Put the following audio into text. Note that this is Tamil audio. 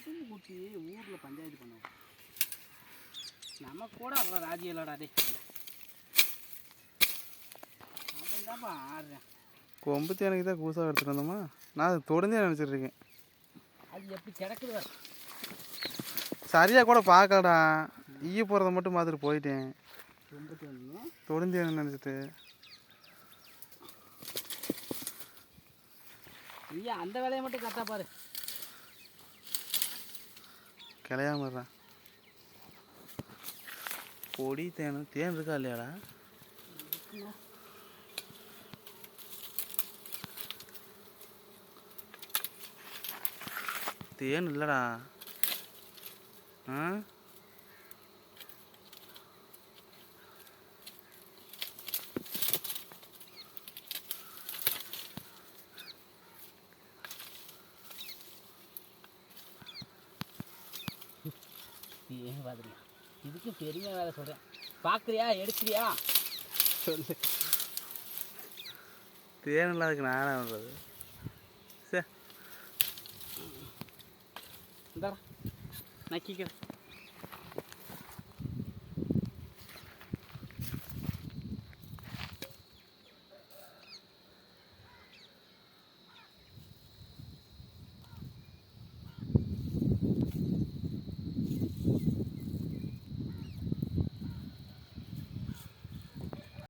வச்சு ஊரில் பஞ்சாயத்து பண்ணுவோம் நம்ம கூட அவ்வளோ ராஜ்யம் இல்லடா டே தான்ப்பா ஆடுறேன் கொம்பு தேனுக்கு தான் கூசாக எடுத்துகிட்டு வந்தோமா? நான் அது தொடர்ந்தே நினச்சிட்டு இருக்கேன். அது எப்படி கிடக்குது. சரியாக கூட பார்க்கலடா. ஈய போகிறத மட்டும் பார்த்துட்டு போயிட்டேன். தொடர்ந்தேன்னு நினச்சிட்டு. ஐயா அந்த வேலையை மட்டும் கரெக்டாக பாரு. கிளையாம இருறேன் பொடி தேன் தேன் இருக்கா இல்லையாடா? தேன் இல்லைடா. ஆ? ஏன் பார்த்துறியா இதுக்கு பெரிய வேலை சொல்கிறேன் பார்க்குறியா? எடுக்கிறியா? சொல்லு. தேன் இல்லாததுக்கு நான் பண்ணுறது சே. இந்தாடா. நக்கிக்கிறேன்